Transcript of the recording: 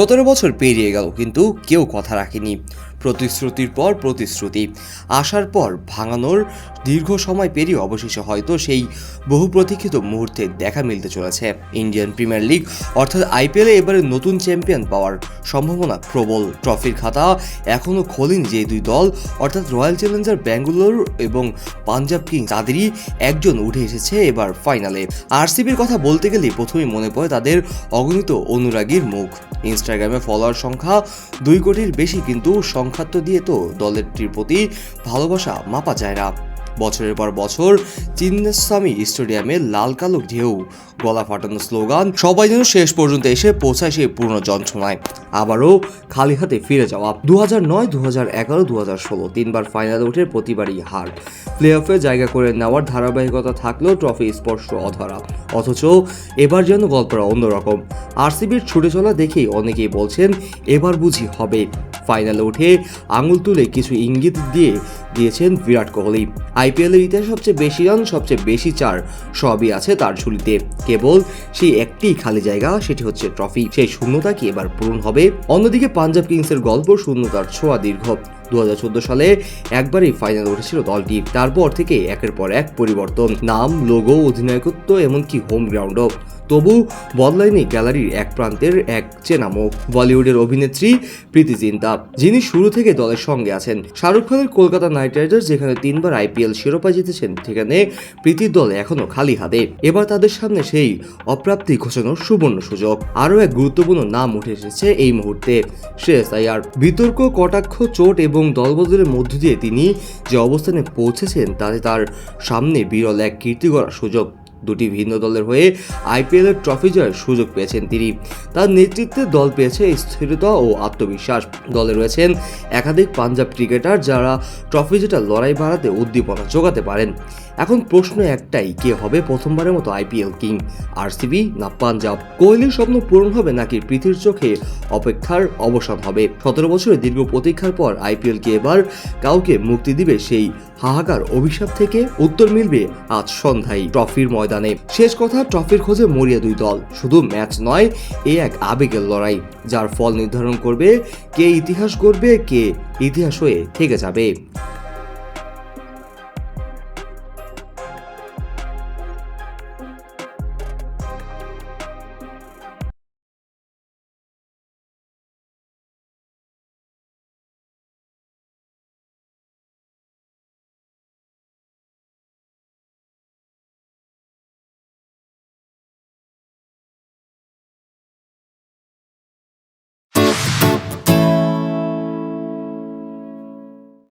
সতেরো বছর পেরিয়ে গেল কিন্তু কেউ কথা রাখেনি। প্রতিশ্রুতির পর প্রতিশ্রুতি। আসার পর ভাঙানোর দীর্ঘ সময় পেরিয়ে অবশেষে হয়তো সেই বহু প্রতীক্ষিত মুহূর্তে দেখা মিলতে চলেছে। ইন্ডিয়ান প্রিমিয়ার লিগ, অর্থাৎ আইপিএলে এবারে নতুন চ্যাম্পিয়ন পাওয়ার সম্ভাবনা প্রবল। ট্রফির খাতা এখনও খোলেনি যে দুই দল, অর্থাৎ রয়্যাল চ্যালেঞ্জার ব্যাঙ্গালোর এবং পাঞ্জাব কিং তাদেরই একজন উঠে এসেছে এবার ফাইনালে। আরসিবির কথা বলতে গেলে প্রথমেই মনে পড়ে তাদের অগণিত অনুরাগীর মুখ। ইনস্টাগ্রামে ফলোয়ার সংখ্যা দুই কোটির বেশি, কিন্তু সংখ্যাত্ব দিয়ে তো দলেরটির প্রতি ভালোবাসা মাপা যায় না। বছরের পর বছর চিন্নাস্বামী স্টেডিয়ামে লাল কালো ঢেউ, গলা ফাটানো স্লোগান, সবাই যেন শেষ পর্যন্ত এসে পৌঁছায় সেই পূর্ণ যন্ত্রণায়। আবারও খালি হাতে ফিরে যাওয়া। দু হাজার নয় দু হাজার এগারো দু হাজার ষোলো তিনবার ফাইনালে উঠে প্রতিবারই হার। প্লে অফে জায়গা করে নেওয়ার ধারাবাহিকতা থাকলেও ট্রফি স্পর্শ অধরা। অথচ এবার যেন গল্পটা অন্যরকম। আরসিবির ছুটে চলা দেখেই অনেকেই বলছেন, এবার বুঝি হবে। ফাইনালে উঠে আঙুল তুলে কিছু ইঙ্গিত দিয়ে দিয়েছেন বিরাট কোহলি। আইপিএলের ইতিহাসে সবচেয়ে বেশি রান, সবচেয়ে বেশি চার সবই আছে তার ঝুলিতে। কেবল সেই একটি খালি জায়গা, সেটি হচ্ছে ট্রফি। সেই শূন্যতা কি এবার পূরণ হবে? অন্যদিকে পাঞ্জাব কিংসের গল্প, শূন্যতার ছোঁয়া দীর্ঘ। দু হাজার চোদ্দ সালে একবারই ফাইনালে উঠেছিল দলটি। তারপর থেকে একের পর এক পরিবর্তন। নাম লোগো অধিনায়কত্ব, এমনকি হোম গ্রাউন্ডও তবু বদলায়নি গ্যালারির এক প্রান্তের এক চেনা মুখ বলিউডের অভিনেত্রী প্রীতি জিন্তা, যিনি শুরু থেকে দলের সঙ্গে আছেন। শাহরুখ খানের কলকাতা নাইট রাইডার্স, যেখানে তিনবার আইপিএল শিরোপা জিতেছেন, সেখানে প্রীতির দল এখনও খালি হাতে। এবার তাদের সামনে সেই অপ্রাপ্তি ঘোষণার সুবর্ণ সুযোগ। আরও এক গুরুত্বপূর্ণ নাম উঠে এসেছে এই মুহূর্তে, শ্রেয়স আয়ার। বিতর্ক, কটাক্ষ, চোট এবং দলবদলের মধ্য দিয়ে তিনি যে অবস্থানে পৌঁছেছেন, তাতে তার সামনে বিরল এক কীর্তি করার সুযোগ। দুটি ভিন্ন দলের হয়ে আইপিএলের ট্রফি জয়ের সুযোগ পেয়েছেন তিনি। তার নেতৃত্বে দল পেয়েছে স্থিরতা ও আত্মবিশ্বাস। দলে রয়েছেন একাধিক পাঞ্জাব ক্রিকেটার যারা ট্রফি জেতার লড়াই বাড়াতে উদ্দীপনা যোগাতে পারেন। এখন প্রশ্ন একটাই, কে হবে প্রথমবারের মতো আইপিএল কিং? আরসিবি না পাঞ্জাব? কোহলির স্বপ্ন পূরণ হবে নাকি পৃথির চোখে অপেক্ষার অবসান হবে? সতেরো বছরের দীর্ঘ প্রতীক্ষার পর আইপিএল কে এবার কাউকে মুক্তি দিবে সেই হাহাকার অভিশাপ থেকে উত্তর মিলবে আজ সন্ধ্যায় ট্রফির ময়দানে। শেষ কথা, ট্রফির খোঁজে মরিয়া দুই দল। শুধু ম্যাচ নয়, এ এক আবেগের লড়াই, যার ফল নির্ধারণ করবে কে ইতিহাস গড়বে, কে ইতিহাস হয়ে থেকে যাবে।